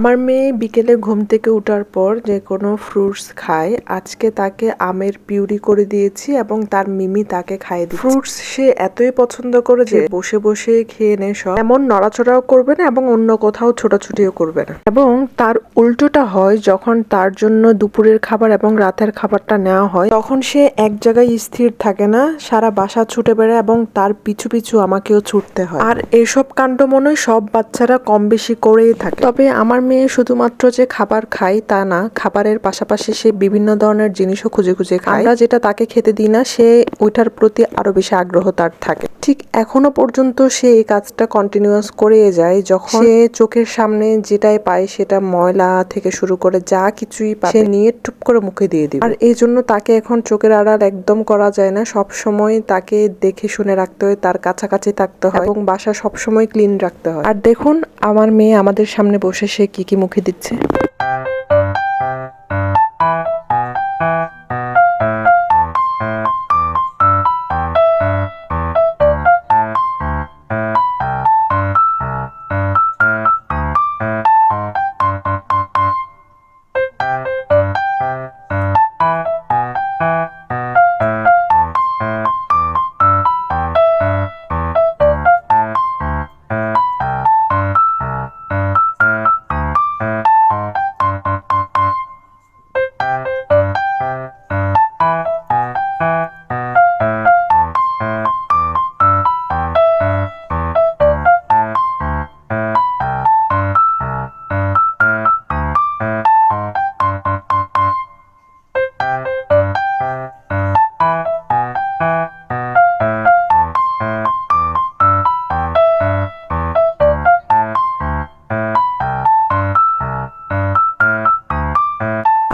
আমার মেয়ে বিকেলে ঘুম থেকে ওঠার পর যে কোনো ফ্রুটস খায়, আজকে তাকে আমের পিউরি করে দিয়েছি এবং তার মিমি তাকে খাইয়ে ফ্রুটস সে এতই পছন্দ করে যে বসে বসে খেয়ে নে সব। এমন নড়াচড়াও করবে না এবং অন্য কোথাও ছোটাছুটিও করবে না। এবং তার উল্টোটা হয়, যখন তার জন্য দুপুরের খাবার এবং রাতের খাবারটা নেওয়া হয়, তখন সে এক জায়গায় স্থির থাকে না, সারা বাসা ছুটে বেড়ায় এবং তার পিছু পিছু আমাকেও ছুটতে হয়। আর এসব কাণ্ড মনে সব বাচ্চারা কম বেশি করেই থাকে। তবে আমার মেয়ে শুধুমাত্র যে খাবার খায় তা না, খাবারের পাশাপাশি সে বিভিন্ন ধরনের জিনিসও খুঁজে খুঁজে খায়। আমরা যেটা তাকে খেতে দিই না, সে ওইটার প্রতি আরও বেশি আগ্রহ তার থাকে। ঠিক এখনও পর্যন্ত সে এই কাজটা কন্টিনিউয়াস করে যায়। যখন সে চোখের সামনে যেটাই পায় সেটা ময়লা থেকে শুরু করে যা কিছুই পায় সে নিয়ে টুপ করে মুখে দিয়ে দিবে। আর এই জন্য তাকে এখন চোখের আড়াল একদম করা যায় না। সব সময় তাকে দেখে শুনে রাখতে হয়, তার কাছাকাছি থাকতে হয় এবং বাসা সব সময় ক্লিন রাখতে হয়। আর দেখুন, আমার মেয়ে আমাদের সামনে বসে সে কি কি মুখে দিচ্ছে?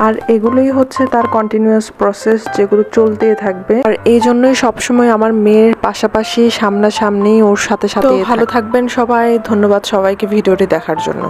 আর এগুলোই হচ্ছে তার কন্টিনিউয়াস প্রসেস যেগুলো চলতেই থাকবে। আর এই জন্যই সবসময় আমার মেয়ের পাশাপাশি সামনাসামনি ওর সাথে সাথে ভালো থাকবেন সবাই ধন্যবাদ সবাইকে ভিডিওটি দেখার জন্য।